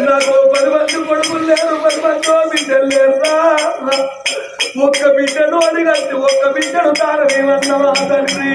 నాకు పది మంది కొడుకులు లేరు పది మంది బిడ్డలు లేరా ఒక్క బిడ్డను అడిగద్దు ఒక్క బిడ్డను తారమేమన్నవా తండ్రి?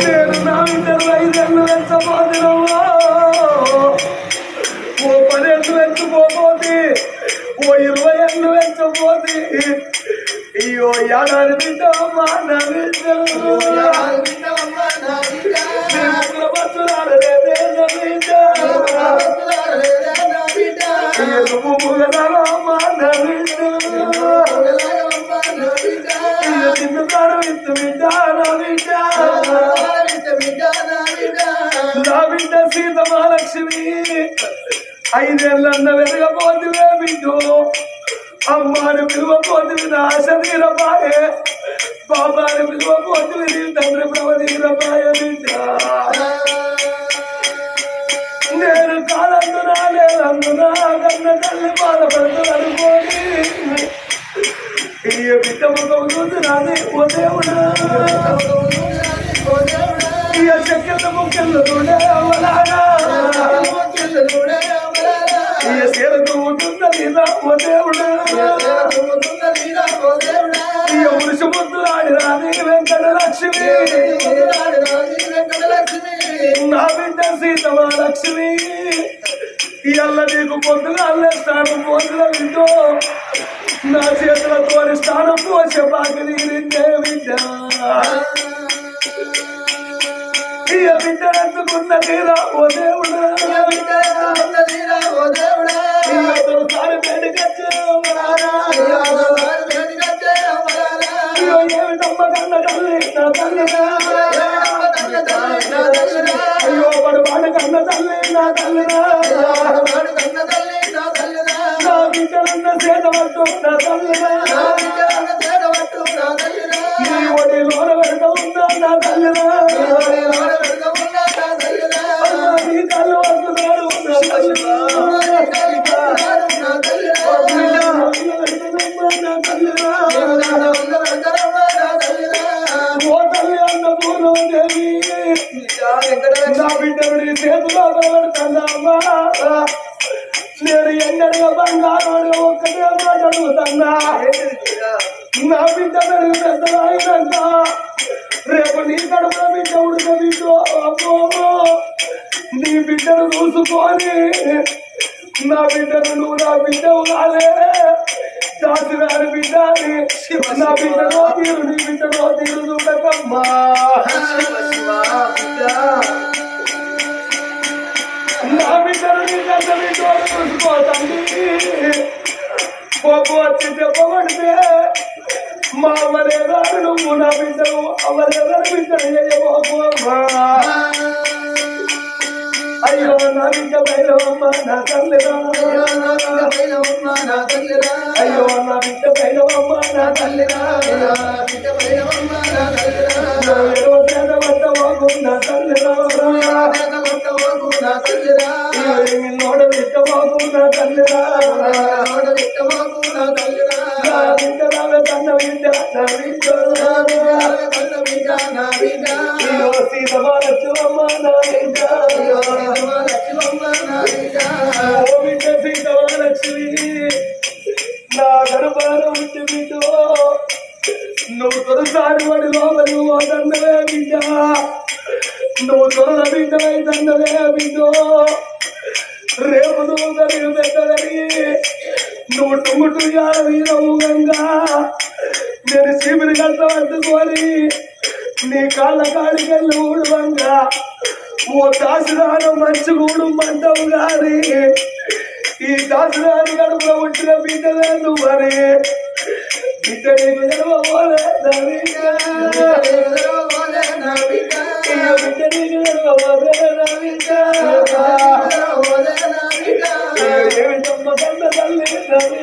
నేను నా ఇద్దరు ఐదేళ్ళు వెంచబోతున్నావా ఓ పదేళ్ళు వెంచుకోపోతే ఓ ఇరవై ఏళ్ళు వెంచబోతే అయ్యో ఏడాది బిడ్డ నా బిడ్డ నా బిడ్డ సీత మహాలక్ష్మి ఐదేళ్ళన్న వెరగపోతువే బిడ్డు. అమ్మాని పిలువపోతువి నా ఆశ తీరబాయే బాబాని పిలువపోతువి నీ తండ్రి ప్రభ తీరబాయే బిడ్డ. నేను కాలందునా లేదందునా కన్న తల్లి బాధపడుతున్నాను పోని ఈ బిడ్డ ముఖం చూసి నాదే ఓ దేవుడా. ఈ శక్యత ముఖ్యంలో ఓ దేవుడా. ముద్దులాడి రాని వెంకట లక్ష్మి నా బిడ్డ సీతమా లక్ష్మి. ఇయ్యాల నీకు పొద్దుగా అల్లేస్తాను పొద్దుల వింటూ. నా చేతులతో స్నానం పోసే బాగిలి బిడ్డ. ఇయ్య బిడ్డ ఎందుకున్న తీరా ఓ దేవుడా. ఇయ్య సారి పెడిగచ్చు అయ్యో పడు పాడు కన్న తల్లి నా తల్లిగా నా బిడ్డలున్న చేత నా తల్లిగా నీ ఒడి లోన వెనుక ఉన్నా నా తల్లిగా నీ కళ్ళు వస్తున్నాడు నా తల్లిగా నా తల్లిగా ఓ నా బిడ్డను నీ చేతిలో పెడతానమ్మా నేను ఎన్నడగా బంగారం ఒక్కటే మాట నా బిడ్డ పెరుగు పెద్దలైనంత రేపు నీ కడుపులో బిడ్డ ఉడక నీ బిడ్డను చూసుకొని నా బిడ్డను నువ్వు నా బిడ్డవు కాలే. దాసినారు బిడ్డ అని నా బిడ్డలో తీరు నీ బిడ్డలో తీరు చూడకమ్మా నా బిడ్డను నీ గంట బిడ్డ చూసుకోతండి పోపు వచ్చి చెప్పబడితే మా అవ్వలేదారు నువ్వు నా చేయబోకు అమ్మా. అయ్యో నా బిడ్డ పైలవమ్మ నా తల్లిరా అయ్యో నా బిడ్డ పైలవమ్మ నా తల్లిరా నీ కాళ్ళ కాడికెళ్ళి ఊడవంగా ఓ దాసురాను మంచి ఊడుమంటావు కానీ ఈ దాసురాని కడుపులో ఉంచిన బిడ్డలే నువ్వు మరి బిడ్డ నీకు తెలవబోలే బిడ్డ. నీకు తెలవబోలే తల్లి తల్లి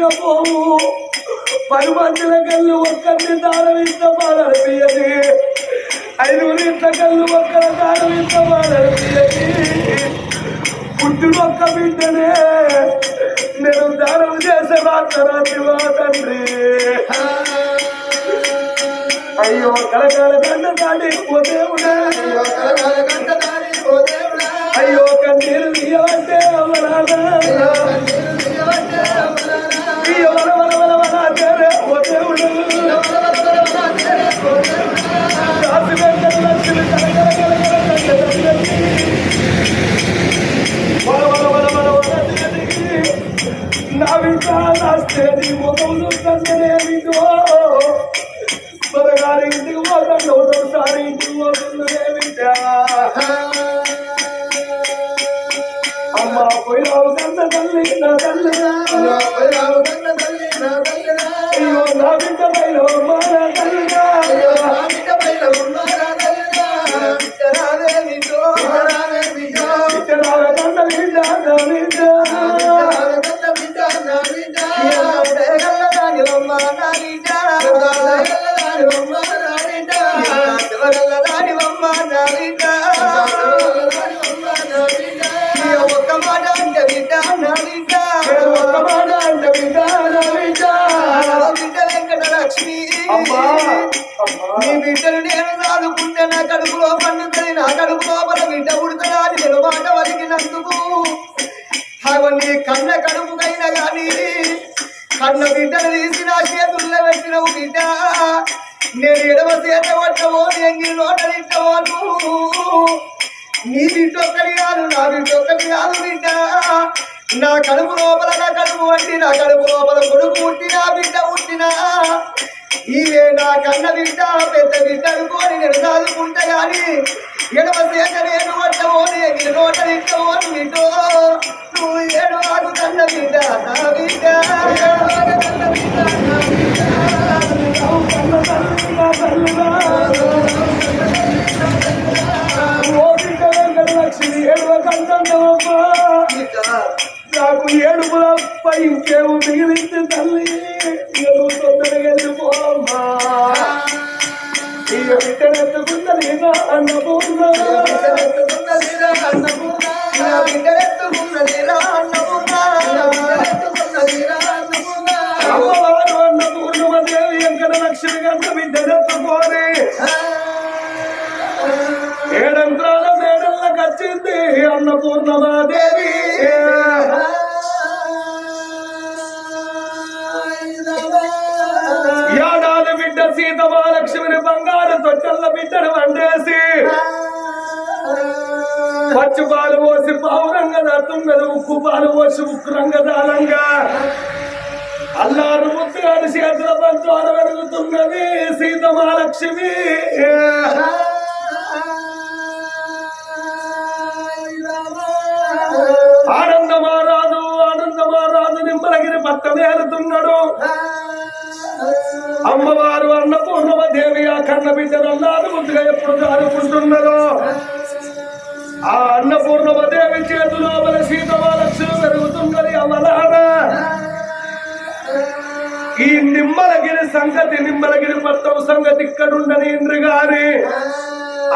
బాలలు పది మందిల కళ్ళు ఒక్కరిని దారం ఇంత బాలలు బియ్యది ఐదుగురు ఇంత కళ్ళు ఒక్కల దారం ఇంత పుట్టినొక్క బిడ్డనే నేను దానం చేసే మాత్రాన్ని మా తండ్రి. అయ్యో కలకాల కండ దాడి ఓ దేవుడా. అయ్యో కన్నీరు తీయవంటే అమరాదా తీయ నీ బిడ్డను నేను సాదుకుంటే నా కడుపులో పండుతుంది నా కడుపు లోపల బిడ్డ పుడుతుందా అని నేను మాట వలికినందుకు అగో కన్న కడుపుకైనా కానీ కన్న బిడ్డను తీసి నా చేతుల్లో పెట్టినవు బిడ్డ. నేను ఎడవ చేత పట్టవో ఎంగి నోట తిట్టవోను నీ బిడ్డ ఒక్కడి కాదు నా బిడ్డ ఒక్కటి కాదు బిడ్డ. నా కడుపు లోపల నా కడుపు వంటి నా కడుపు లోపల కొడుకు పుట్టి బిడ్డ పుట్టినా. ఇవే నా కన్న బిడ్డ పెద్ద బిడ్డ అనుకోని నేను చదువుకుంటా గాని ఎడవ సేత నేను నోట బిడ్డో నువ్వు ఏడు ఆడు కన్న బిడ్డ నా బిడ్డ కన్న బిడ్డ నా బిడ్డ ఓ బిడ్డ ఏడవ కంటమ్మా నాకు ఏడుపుల పై ఇంకేమో మిగిలింది తల్లి. నేను తొందరగా వెళ్ళిపోమ్మా ఈ బిడ్డనెత్తుకున్నది నా అన్నపూర్ణ. అమ్మవారు అన్నపూర్ణమ దేవి వెంకట లక్ష్మి గంట బిడ్డనెత్తుకోని. ఏడంత్రాల మేడల్లోకి వచ్చింది సీత మహాలక్ష్మిని బంగారు తొట్టల్లో బిడ్డను వండేసి పచ్చి పాలు పోసి పావురంగ దత్తున్నది ఉప్పు పాలు పోసి ఉక్కు రంగదాలంగా అల్లారు ముద్దుగారి చేతుల పంతో వెలుగుతున్నది సీత మహాలక్ష్మి. ఆనందమారాజు ఆనందమారాజు నిమ్మలగిరి పట్టం ఏలుతున్నాడు అమ్మవారు అన్నపూర్ణమ దేవి ఆ కన్న బిడ్డను అన్నారు ముందుగా ఎప్పుడు జారుకుంటున్నారో? ఆ అన్నపూర్ణమ దేవి చేతిలో సీత సీతమాలక్ష్మి పెరుగుతున్నది అమలాన ఈ నిమ్మలగిరి సంగతి నిమ్మలగిరి పట్టం సంగతి ఇక్కడుండని ఇంద్రి గారి.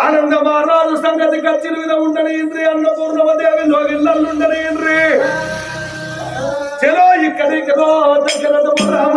ఆనందమారాజు సంగతి ఖర్చుల మీద ఉండని ఇంద్రి అన్నపూర్ణమ దేవి లోగిళ్ళుండని ఇంద్రి. చలో ఇక్కడికి రామ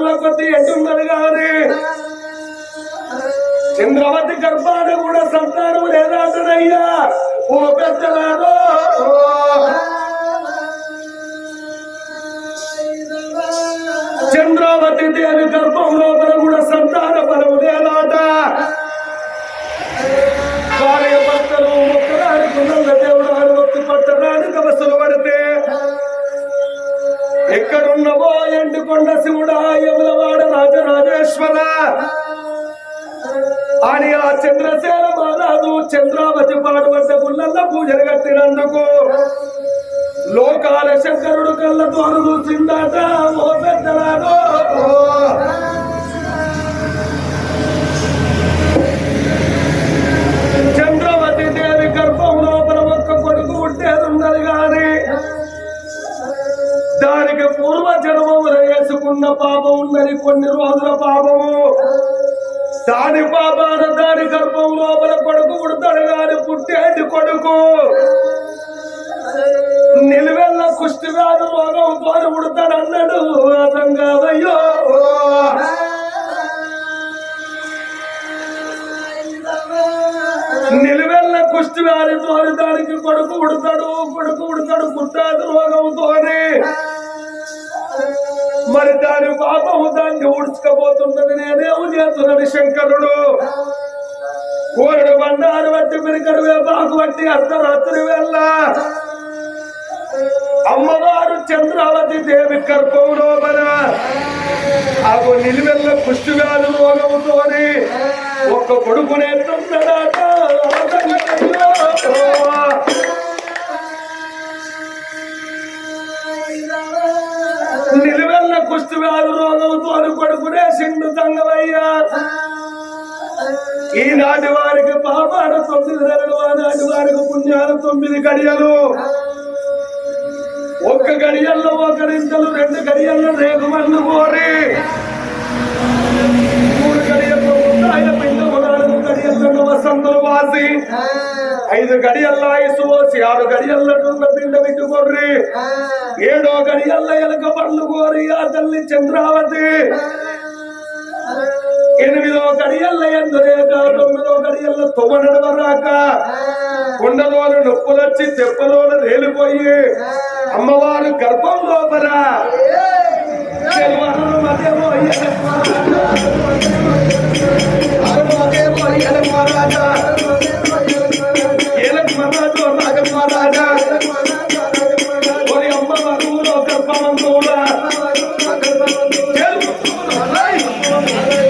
బంగారం మనుల కొద్ది ఎట్టున్నది గాని చంద్రవతి గర్భాన్ని కూడా సంతానం లేదంటనయ్యా ఓ పెద్దలారో చంద్రావతి దేవి గర్భం లోపల కూడా సంతాన బలం లేదాట. భార్య భర్తలు ఒక్కడానికి దేవుడు అని పట్టడానికి అవసరం పడితే ఎక్కడున్నవో ఎండుకొండ శివుడా యములవాడ రాజరాజేశ్వర. అని ఆ చంద్రసేన మహారాజు చంద్రావతి పాడుబడ్డ గుళ్ళల్ల పూజలు కట్టినందుకు. లోకాల శంకరుడు కళ్ళతో చూసిందాట ఓ పెద్దలాడో చేస్తున్నాడు కోరుడు కోరడు బండారు బట్టి పిరికడు వేపాకు బట్టి అర్ధరాత్రి వెళ్ళ అమ్మవారు చంద్రావతి దేవి గర్భం లోపల ఆకు నిలువెల్ల కుష్టి రోగముతోని ఒక్క కొడుకునే నిలువెల్ల కుష్టి రోగముతోని కొడుకునే సిండు తంగవయ్యా ఈనాటి వారికి పాపాడ తొమ్మిది నెలలు ఆనాటి వారికి పుణ్యాల తొమ్మిది గడియలు. ఒక్క గడియల్లో ఒకరింతలు రెండు గడియల్లో రేగు మన్ను కోరి మూడు గడియల్లో ఆయన పిండము నాలుగు గడియల్లో వసంతులు వాసి. ఐదు గడియల్లో ఐసు పోసి ఆరు గడియల్లో పిండ విట్టు కొర్రి. ఏడో గడియల్లో ఎలక పండ్లు కోరి ఆ తల్లి చంద్రావతి. ఎనిమిదో గడియల్ల ఎందులేక తొమ్మిదో గడియల్ల తొమ్మిది వరాక. కొండలోని నొప్పులొచ్చి తెప్పలోన రేలిపోయి అమ్మవారు గర్భం ఏలకు మహారాజు రాజ మహారాజా.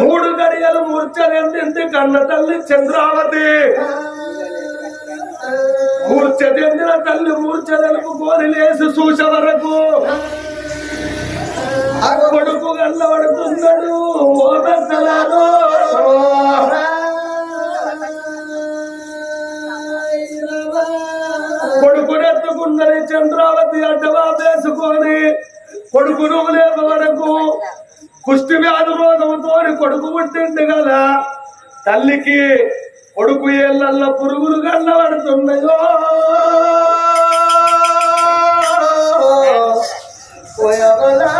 మూడు గడియలు మూర్చలేంది కన్న తల్లి చంద్రావతి. మూర్చ చెందిన తల్లి మూర్ఛ తెలుపు కోరి లేసి చూసే వరకు కొడుకు గల్లబడుతున్నాడు. ఓ పెద్దలారు కొడుకునే చంద్రావతి అడ్డగా వేసుకొని కొడుకు లేక వరకు కుష్టి వ్యాధి రోగంతో కొడుకు పుట్టింది కదా. తల్లికి కొడుకు ఏళ్ళల్లో పురుగులు కన్నబడుతున్నాయో పోయవలా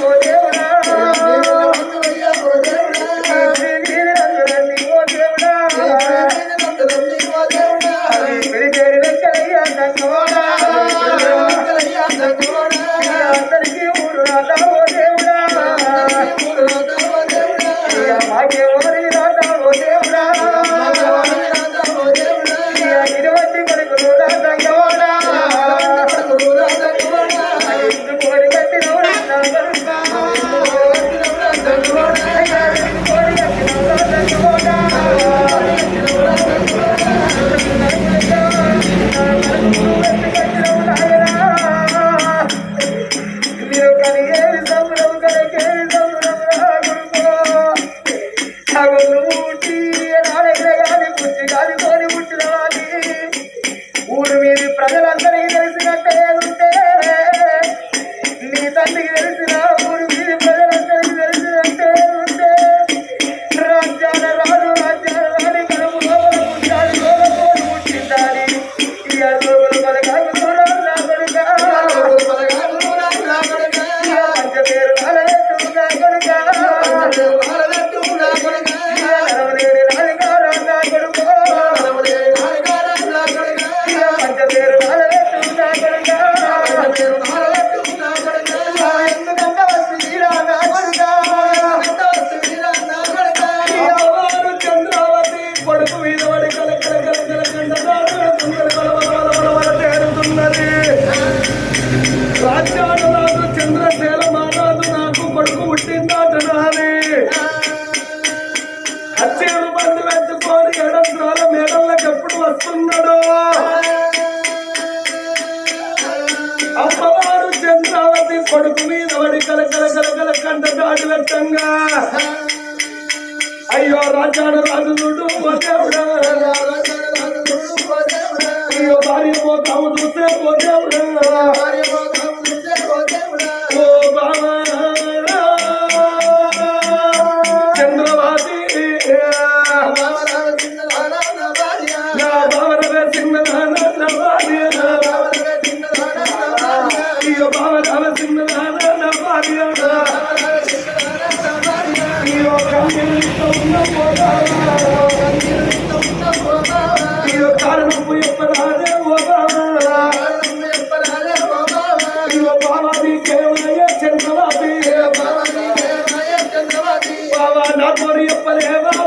করে తోడు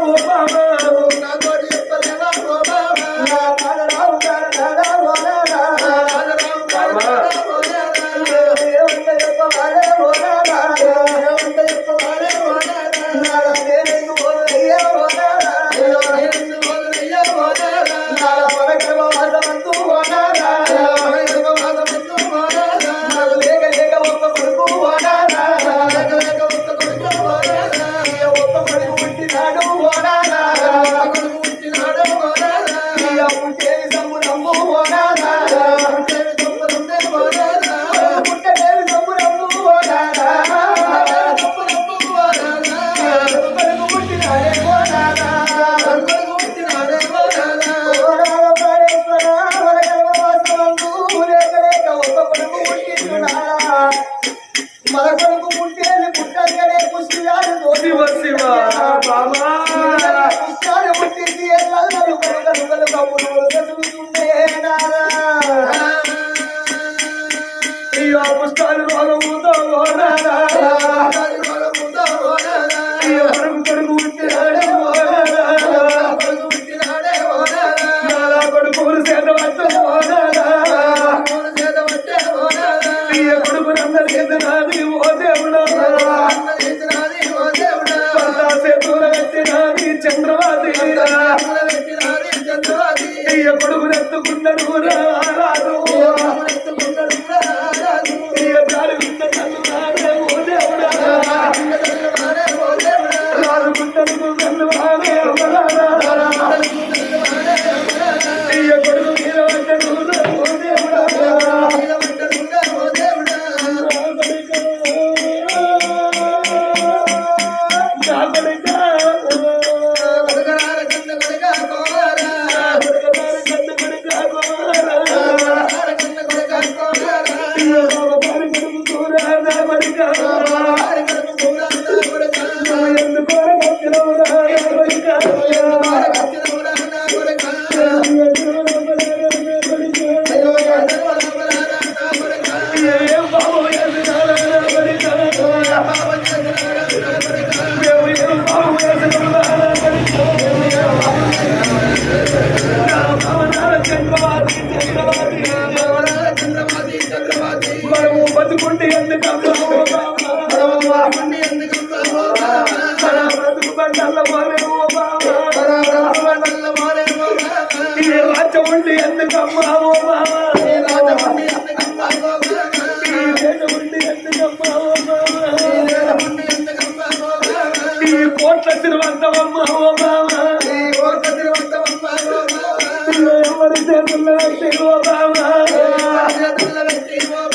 కొడుకలు రాజమండ్రి ఎందుకమ్మా ఓ బాబా రాజమండ్రి ఎందుకమ్మా ఓ బాబా రాజమండ్రి ఎందుకమ్మా ఓ బాబా రాజమండ్రి ఎందుకమ్మా ఓ బాబా ఈ ఎవరి చేతుల్లో పెట్టి ఓ చేతుల్లో పెట్టి ఓ